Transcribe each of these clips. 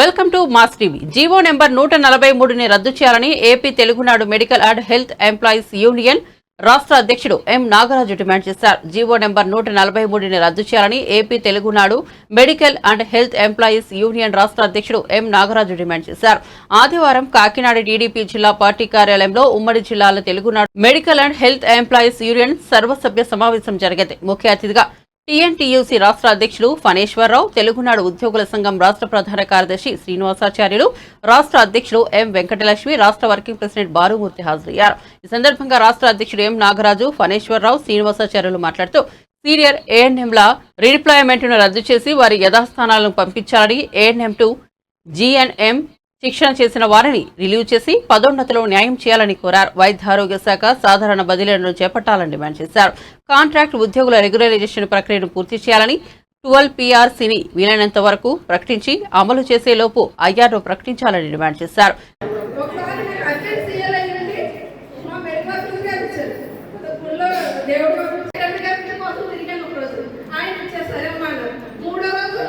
Welcome to mass TV. G O number నూట నలభై మూడుని రద్దు చేయాలని AP Telugunadu medical and health employees union రాష్ట్ర అధ్యక్షుడు ఎం నాగరాజు డిమాండ్ చేశారు. జీవో నెంబర్ నూట నలభై మూడుని రద్దు చేయాలని AP Telugunadu medical and health employees union రాష్ట్ర అధ్యక్షుడు ఎం నాగరాజు డిమాండ్ చేశారు. ఆదివారం కాకినాడ టీడీపీ జిల్లా పార్టీ కార్యాలయంలో ఉమ్మడి జిల్లాల Telugunadu medical and health employees union సర్వసభ్య సమావేశం జరిగింది. ముఖ్య అతిథిగా టీఎన్టీయూసీ రాష్ట్ర అధ్యక్షులు ఫణేశ్వరరావు తెలుగునాడు ఉద్యోగుల సంఘం రాష్ట్ర ప్రధాన కార్యదర్శి శ్రీనివాసాచార్యులు రాష్ట్ర అధ్యక్షులు ఎం వెంకటలక్ష్మి రాష్ట్ర వర్కింగ్ ప్రెసిడెంట్ బారుమూర్తి హాజరయ్యారు. ఈ సందర్భంగా రాష్ట్ర అధ్యక్షుడు ఎం నాగరాజు ఫణేశ్వరరావు శ్రీనివాసాచార్యులు మాట్లాడుతూ సీనియర్ ఏఎన్ఎంల రీడిప్లాయ్మెంట్ను రద్దు చేసి వారి యథాస్థానాలను పంపించాలని ఏఎన్ఎం టు జీఎన్ఎం శిక్షణ చేసిన వారిని రిలీవ్ చేసి పదోన్నతిలో న్యాయం చేయాలని కోరారు. వైద్య ఆరోగ్య శాఖ సాధారణ బదిలీలను చేపట్టాలని డిమాండ్ చేశారు. కాంట్రాక్ట్ ఉద్యోగుల రెగ్యులరైజేషన్ ప్రక్రియను పూర్తి చేయాలని ట్వెల్వ్ పీఆర్సీని వీలైనంత వరకు ప్రకటించి అమలు చేసే లోపు ఐఆర్ను ప్రకటించాలని డిమాండ్ చేశారు ఒకసారి నాకు అర్జెంట్ సీఎల్ అయ్యింది మా మెడికల్ స్కూల్ గారు ఇచ్చారు స్కూల్లో దేవుడు కరెంట్ గారి కోసం తిరిగాను ఒక రోజు ఆయన ఇచ్చారు సరే అమ్మా అన్నారు. మూడో రోజు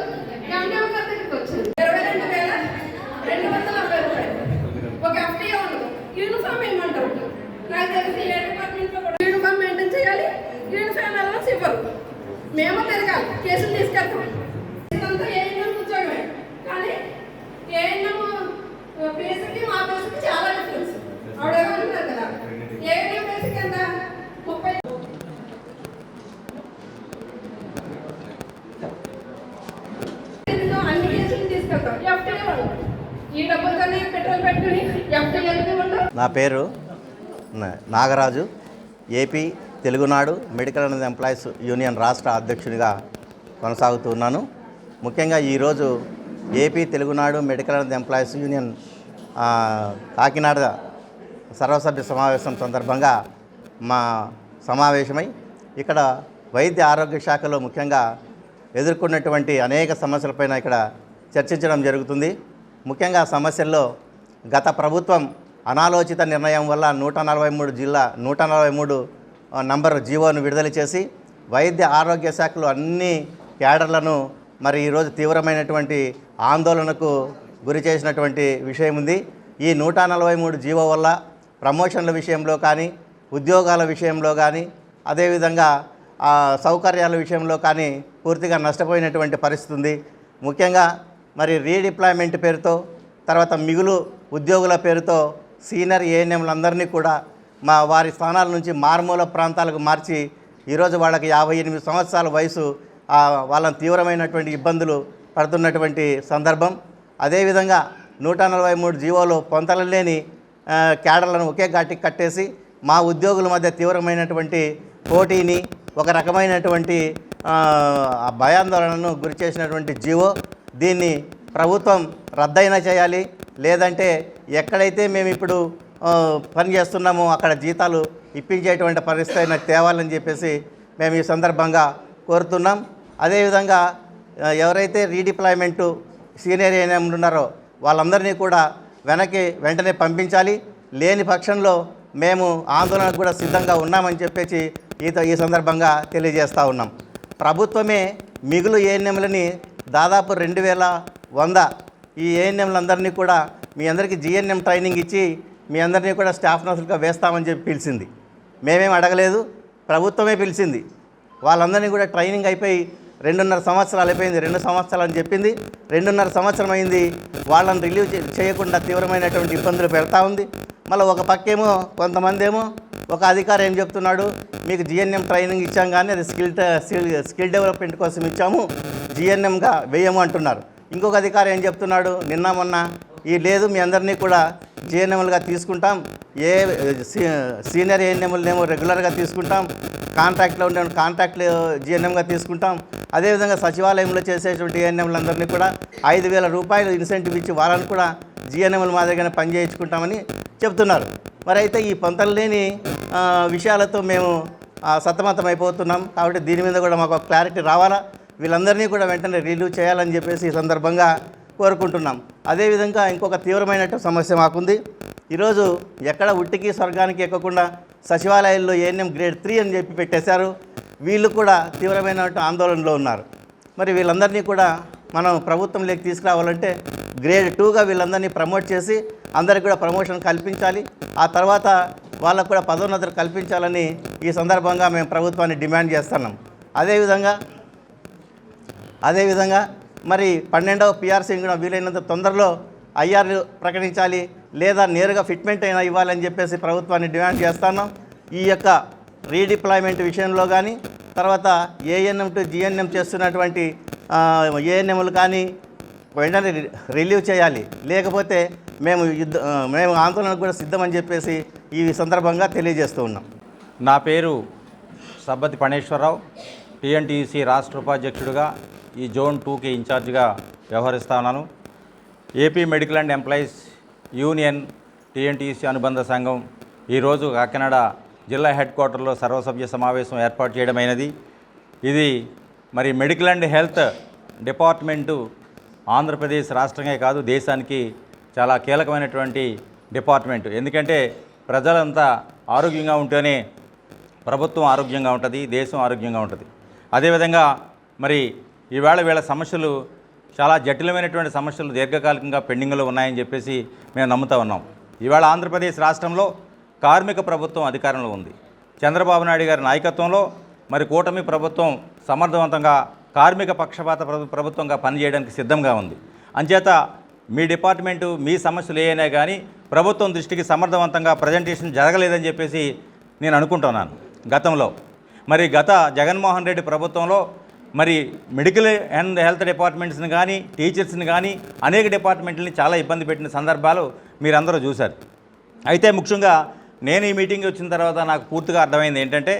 ఎండిఎం గారి దగ్గరికి వచ్చాను ఇరవై రెండు వేల రెండు వందల నలభై రూపాయలు ఒక ఎఫ్టీఏ ఉండదు యూనిఫామ్ ఏమంటారు నాకు తెలిసి ఏ డిపార్ట్మెంట్లో కూడా యూనిఫామ్ మెయింటైన్ చేయాలి. యూనిఫామ్ అలవన్స్ ఇవ్వరు. మేము తిరగాలి. కేసులు తీసుకెళ్తాం. ఇదంతా ఏఎన్ఎం ఉద్యోగమే కానీ ఏఎన్ఎం బేసిక్కి మా బేసిక్కి చాలా డిఫరెన్స్ ఆవిడ ఏమంటున్నారు కదా. ఏఎన్ఎం బేసిక్ ఎంత? ముప్పై అన్ని కేసులు తీసుకెళ్తాం. ఎఫ్టీఏ వాళ్ళు. ఈ డబ్బులతోనే పెట్రోల్ పెట్టుకుని ఎఫ్టీఏ నా పేరు Nagaraju AP Telugunadu medical and employees union రాష్ట్ర అధ్యక్షునిగా కొనసాగుతున్నాను ముఖ్యంగా ఈరోజు AP Telugunadu medical and employees union Kakinada సర్వసభ్య సమావేశం సందర్భంగా మా సమావేశమై ఇక్కడ వైద్య ఆరోగ్య శాఖలో ముఖ్యంగా ఎదుర్కొన్నటువంటి అనేక సమస్యలపైన ఇక్కడ చర్చించడం జరుగుతుంది. ముఖ్యంగా సమస్యల్లో గత ప్రభుత్వం అనాలోచిత నిర్ణయం వల్ల నూట నలభై మూడు జిల్లా నూట నలభై మూడు ఆ, నంబర్ జీవోను విడుదల చేసి వైద్య ఆరోగ్య శాఖలో అన్ని క్యాడర్లను మరి ఈరోజు తీవ్రమైనటువంటి ఆందోళనకు గురి చేసినటువంటి విషయం ఉంది. ఈ నూట నలభై మూడు జీవో వల్ల ప్రమోషన్ల విషయంలో కానీ ఉద్యోగాల విషయంలో కానీ అదేవిధంగా ఆ, సౌకర్యాల విషయంలో కానీ పూర్తిగా నష్టపోయినటువంటి పరిస్థితి ఉంది. ముఖ్యంగా మరి రీడిప్లాయ్మెంట్ పేరుతో తర్వాత మిగులు ఉద్యోగుల పేరుతో సీనియర్ ఏఎన్ఎంలందరినీ కూడా మా వారి స్థానాల నుంచి మారుమూల ప్రాంతాలకు మార్చి ఈరోజు వాళ్ళకి యాభై ఎనిమిది సంవత్సరాల వయసు వాళ్ళని తీవ్రమైనటువంటి ఇబ్బందులు పడుతున్నటువంటి సందర్భం. అదేవిధంగా నూట నలభై మూడు జీవోలు పొంతలు లేని క్యాడర్లను ఒకే ఘాటికి కట్టేసి మా ఉద్యోగుల మధ్య తీవ్రమైనటువంటి పోటీని ఒక రకమైనటువంటి భయాందోళనను గురి చేసినటువంటి జీవో దీన్ని ప్రభుత్వం రద్దయినా చేయాలి లేదంటే ఎక్కడైతే మేము ఇప్పుడు పని చేస్తున్నామో అక్కడ జీతాలు ఇప్పించేటువంటి పరిస్థితి అయినా తేవాలని చెప్పేసి మేము ఈ సందర్భంగా కోరుతున్నాం. అదేవిధంగా ఎవరైతే రీడిప్లాయ్మెంటు సీనియర్ ఏఎన్ఎం ఉన్నారో వాళ్ళందరినీ కూడా వెనక్కి వెంటనే పంపించాలి. లేని పక్షంలో మేము ఆందోళనకు కూడా సిద్ధంగా ఉన్నామని చెప్పేసి ఈత ఈ సందర్భంగా తెలియజేస్తూ ఉన్నాం. ప్రభుత్వమే మిగులు ఏఎన్ఎంలని దాదాపు రెండు వేల వంద. ఈ ఏఎన్ఎంలందరినీ కూడా మీ అందరికీ జిఎన్ఎం ట్రైనింగ్ ఇచ్చి మీ అందరినీ కూడా స్టాఫ్ నర్సులుగా వేస్తామని చెప్పి పిలిచింది. మేమేం అడగలేదు ప్రభుత్వమే పిలిచింది. వాళ్ళందరినీ కూడా ట్రైనింగ్ అయిపోయి రెండున్నర సంవత్సరాలు అయిపోయింది రెండు సంవత్సరాలు అని చెప్పింది. రెండున్నర సంవత్సరం అయింది వాళ్ళని రిలీవ్ చేయకుండా తీవ్రమైనటువంటి ఇబ్బందులు పెడతా ఉంది. మళ్ళీ ఒక పక్కేమో కొంతమంది ఏమో ఒక అధికారి ఏం చెప్తున్నాడు మీకు జిఎన్ఎం ట్రైనింగ్ ఇచ్చాం కానీ అది స్కిల్ స్కిల్ స్కిల్ డెవలప్మెంట్ కోసం ఇచ్చాము జిఎన్ఎంగా వేయము అంటున్నారు. ఇంకొక అధికారి ఏం చెప్తున్నాడు? నిన్న మొన్న ఈ లేదు మీ అందరినీ కూడా జిఎన్ఎంలుగా తీసుకుంటాం. ఏ సీ- సీనియర్ ఏఎన్ఎంలనేమో రెగ్యులర్గా తీసుకుంటాం. కాంట్రాక్ట్లో ఉండే కాంట్రాక్ట్ జిఎన్ఎంగా తీసుకుంటాం. అదేవిధంగా సచివాలయంలో చేసేటువంటి ఏఎన్ఎంలందరినీ కూడా ఐదు వేల రూపాయలు ఇన్సెంటివ్ ఇచ్చి వాళ్ళని కూడా జిఎన్ఎంల మాదిరిగానే పనిచేయించుకుంటామని చెప్తున్నారు. మరి అయితే ఈ పొంతలు లేని విషయాలతో మేము సతమతం అయిపోతున్నాం కాబట్టి దీని మీద కూడా మాకు క్లారిటీ రావాలా? వీళ్ళందరినీ కూడా వెంటనే రిలీవ్ చేయాలని చెప్పేసి ఈ సందర్భంగా కోరుకుంటున్నాం. అదేవిధంగా ఇంకొక తీవ్రమైనటువంటి సమస్య మాకుంది. ఈరోజు ఎక్కడ ఉట్టికి స్వర్గానికి ఎక్కకుండా సచివాలయాల్లో ఏఎన్ఎం గ్రేడ్ త్రీ అని చెప్పి పెట్టేశారు. వీళ్ళు కూడా తీవ్రమైన ఆందోళనలో ఉన్నారు. మరి వీళ్ళందరినీ కూడా మనం ప్రభుత్వంలోకి తీసుకురావాలంటే గ్రేడ్ టూగా వీళ్ళందరినీ ప్రమోట్ చేసి అందరికి కూడా ప్రమోషన్ కల్పించాలి. ఆ తర్వాత వాళ్ళకు కూడా పదోన్నతులు కల్పించాలని ఈ సందర్భంగా మేము ప్రభుత్వాన్ని డిమాండ్ చేస్తున్నాం. అదేవిధంగా అదేవిధంగా మరి పన్నెండవ పిఆర్సీని కూడా వీలైనంత తొందరలో ఐఆర్ ప్రకటించాలి లేదా నేరుగా ఫిట్మెంట్ అయినా ఇవ్వాలని చెప్పేసి ప్రభుత్వాన్ని డిమాండ్ చేస్తున్నాం ఈ యొక్క రీడిప్లాయ్మెంట్ విషయంలో కానీ తర్వాత ఏఎన్ఎం టు జిఎన్ఎం చేస్తున్నటువంటి ఏఎన్ఎంలు కానీ వెంటనే రిలీవ్ చేయాలి. లేకపోతే మేము యుద్ధ మేము ఆందోళనకు కూడా సిద్ధమని చెప్పేసి ఈ సందర్భంగా తెలియజేస్తూ ఉన్నాం. నా పేరు సబ్బతి పణేశ్వరరావు టీఎన్టీసీ రాష్ట్ర ఉపాధ్యక్షుడిగా ఈ జోన్ టూకి ఇన్ఛార్జ్గా వ్యవహరిస్తా ఉన్నాను. AP medical and employees union TNTC అనుబంధ సంఘం ఈరోజు కాకినాడ జిల్లా హెడ్ క్వార్టర్లో సర్వసభ్య సమావేశం ఏర్పాటు చేయడమైనది. ఇది మరి medical and health department Andhra Pradesh రాష్ట్రమే కాదు దేశానికి చాలా కీలకమైనటువంటి డిపార్ట్మెంట్. ఎందుకంటే ప్రజలంతా ఆరోగ్యంగా ఉంటేనే ప్రభుత్వం ఆరోగ్యంగా ఉంటుంది దేశం ఆరోగ్యంగా ఉంటుంది. అదేవిధంగా మరి ఈవేళ వీళ్ళ సమస్యలు చాలా జటిలమైనటువంటి సమస్యలు దీర్ఘకాలికంగా పెండింగ్లో ఉన్నాయని చెప్పేసి మేము నమ్ముతా ఉన్నాం. ఈవేళ ఆంధ్రప్రదేశ్ రాష్ట్రంలో కార్మిక ప్రభుత్వం అధికారంలో ఉంది. చంద్రబాబు నాయుడు గారి నాయకత్వంలో మరి కూటమి ప్రభుత్వం సమర్థవంతంగా కార్మిక పక్షపాత ప్రభుత్వంగా పనిచేయడానికి సిద్ధంగా ఉంది. అంచేత మీ డిపార్ట్మెంటు మీ సమస్యలు ఏవైనా కానీ ప్రభుత్వం దృష్టికి సమర్థవంతంగా ప్రజెంటేషన్ జరగలేదని చెప్పేసి నేను అనుకుంటున్నాను గతంలో. మరి గత జగన్మోహన్ రెడ్డి ప్రభుత్వంలో మరి మెడికల్ అండ్ హెల్త్ డిపార్ట్మెంట్స్ని కానీ టీచర్స్ని కానీ అనేక డిపార్ట్మెంట్లని చాలా ఇబ్బంది పెట్టిన సందర్భాలు మీరందరూ చూశారు. అయితే ముఖ్యంగా నేను ఈ మీటింగ్ వచ్చిన తర్వాత నాకు పూర్తిగా అర్థమైంది ఏంటంటే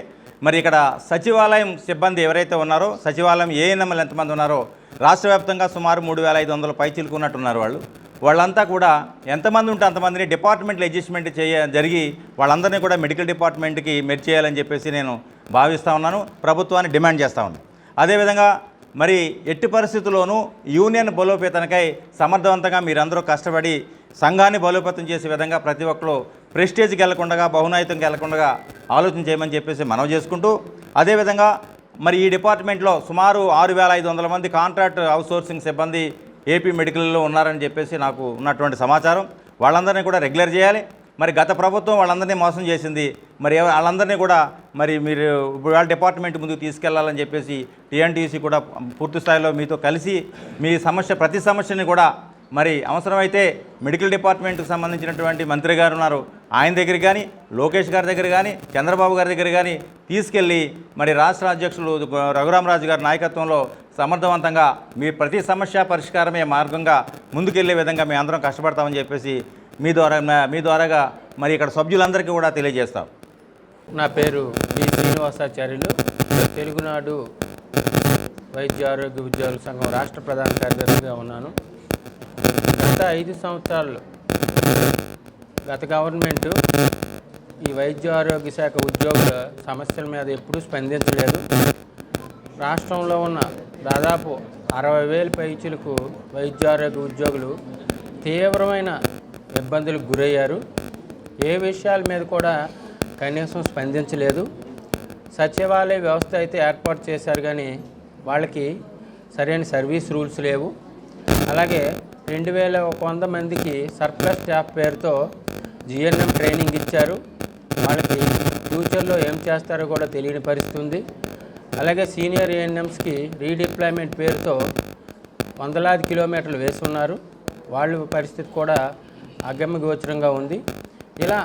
మరి ఇక్కడ సచివాలయం సిబ్బంది ఎవరైతే ఉన్నారో సచివాలయం ఏఎన్ఎంఎల్ ఎంతమంది ఉన్నారో రాష్ట్ర వ్యాప్తంగా సుమారు మూడు వేల ఐదు వందల పైచిలుకున్నట్టున్నారు వాళ్ళు. వాళ్ళంతా కూడా ఎంతమంది ఉంటే అంతమందిని డిపార్ట్మెంట్లు అడ్జస్ట్మెంట్ చేయ జరిగి వాళ్ళందరినీ కూడా మెడికల్ డిపార్ట్మెంట్కి మెర్జ్ చేయాలని చెప్పేసి నేను భావిస్తూ ఉన్నాను. ప్రభుత్వాన్ని డిమాండ్ చేస్తూ ఉన్నాను. అదేవిధంగా మరి ఎట్టి పరిస్థితుల్లోనూ యూనియన్ బలోపేతనకై సమర్థవంతంగా మీరందరూ కష్టపడి సంఘాన్ని బలోపేతం చేసే విధంగా ప్రతి ఒక్కరు ప్రెస్టేజ్కి వెళ్ళకుండా బహునాయితంకి వెళ్ళకుండా ఆలోచన చేయమని చెప్పేసి మనవి చేసుకుంటూ అదేవిధంగా మరి ఈ డిపార్ట్మెంట్లో సుమారు ఆరు వేల ఐదు వందల మంది కాంట్రాక్ట్ అవుట్సోర్సింగ్ సిబ్బంది ఏపీ మెడికల్లో ఉన్నారని చెప్పేసి నాకు ఉన్నటువంటి సమాచారం. వాళ్ళందరినీ కూడా రెగ్యులర్ చేయాలి. మరి గత ప్రభుత్వం వాళ్ళందరినీ మోసం చేసింది. మరి వాళ్ళందరినీ కూడా మరి మీరు ఇప్పుడు వాళ్ళ డిపార్ట్మెంట్ ముందుకు తీసుకెళ్ళాలని చెప్పేసి టీఎన్టీసీ కూడా పూర్తి స్థాయిలో మీతో కలిసి మీ సమస్య ప్రతి సమస్యని కూడా మరి అవసరమైతే మెడికల్ డిపార్ట్మెంట్కి సంబంధించినటువంటి మంత్రి గారు ఉన్నారు. ఆయన దగ్గర కానీ లోకేష్ గారి దగ్గర కానీ చంద్రబాబు గారి దగ్గర కానీ తీసుకెళ్ళి మరి రాష్ట్ర అధ్యక్షులు రఘురామరాజు గారి నాయకత్వంలో సమర్థవంతంగా మీ ప్రతి సమస్య పరిష్కారమే మార్గంగా ముందుకెళ్ళే విధంగా మేము అందరం కష్టపడతామని చెప్పేసి మీ ద్వారా మీ ద్వారాగా మరి ఇక్కడ సభ్యులందరికీ కూడా తెలియజేస్తాం. నా పేరు బి శ్రీనివాసాచార్యులు. తెలుగునాడు వైద్య ఆరోగ్య ఉద్యోగుల సంఘం రాష్ట్ర ప్రధాన కార్యదర్శిగా ఉన్నాను. గత ఐదు సంవత్సరాలు గత గవర్నమెంట్ ఈ వైద్య ఆరోగ్య శాఖ ఉద్యోగుల సమస్యల మీద ఎప్పుడూ స్పందించలేదు. రాష్ట్రంలో ఉన్న దాదాపు అరవై వేల పైచులకు వైద్య ఆరోగ్య ఉద్యోగులు తీవ్రమైన ఇబ్బందులకు గురయ్యారు. ఏ విషయాల మీద కూడా కనీసం స్పందించలేదు. సచివాలయ వ్యవస్థ అయితే ఏర్పాటు చేశారు కానీ వాళ్ళకి సరైన సర్వీస్ రూల్స్ లేవు. అలాగే రెండు వేల ఒక వంద మందికి సర్ప్లస్ స్టాఫ్ పేరుతో జిఎన్ఎం ట్రైనింగ్ ఇచ్చారు. వాళ్ళకి ఫ్యూచర్లో ఏం చేస్తారో కూడా తెలియని పరిస్థితి ఉంది. అలాగే సీనియర్ ఏఎన్ఎంస్కి రీడిప్లాయ్మెంట్ పేరుతో వందలాది కిలోమీటర్లు వేస్తున్నారు వాళ్ళ పరిస్థితి కూడా అగమ్య గోచరంగా ఉంది. ఇలా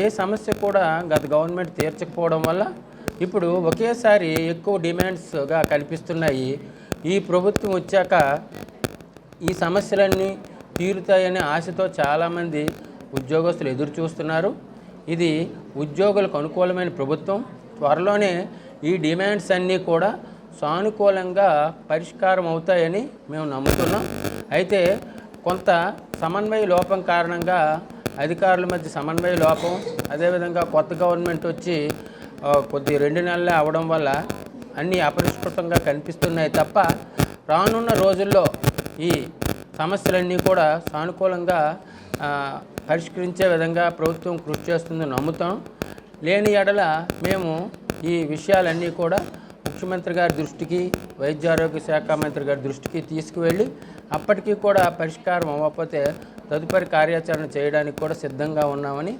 ఏ సమస్య కూడా గత గవర్నమెంట్ తీర్చకపోవడం వల్ల ఇప్పుడు ఒకేసారి ఎక్కువ డిమాండ్స్గా కనిపిస్తున్నాయి. ఈ ప్రభుత్వం వచ్చాక ఈ సమస్యలన్నీ తీరుతాయనే ఆశతో చాలామంది ఉద్యోగస్తులు ఎదురు చూస్తున్నారు. ఇది ఉద్యోగులకు అనుకూలమైన ప్రభుత్వం. త్వరలోనే ఈ డిమాండ్స్ అన్నీ కూడా సానుకూలంగా పరిష్కారం అవుతాయని మేము నమ్ముతున్నాం. అయితే కొంత సమన్వయ లోపం కారణంగా అధికారుల మధ్య సమన్వయ లోపం అదేవిధంగా కొత్త గవర్నమెంట్ వచ్చి కొద్ది రెండు నెలలే అవడం వల్ల అన్నీ అపరిష్కృతంగా కనిపిస్తున్నాయి తప్ప రానున్న రోజుల్లో ఈ సమస్యలన్నీ కూడా సానుకూలంగా పరిష్కరించే విధంగా ప్రభుత్వం కృషి చేస్తుందని నమ్ముతాం. లేని ఎడల మేము ఈ విషయాలన్నీ కూడా ముఖ్యమంత్రి గారి దృష్టికి వైద్య ఆరోగ్య శాఖ మంత్రి గారి దృష్టికి తీసుకువెళ్ళి అప్పటికీ కూడా పరిష్కారం అవ్వకపోతే తదుపరి కార్యాచరణ చేయడానికి కూడా సిద్ధంగా ఉన్నామని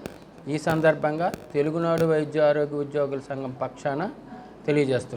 ఈ సందర్భంగా తెలుగునాడు వైద్య ఆరోగ్య ఉద్యోగుల సంఘం పక్షాన తెలియజేస్తున్నాం.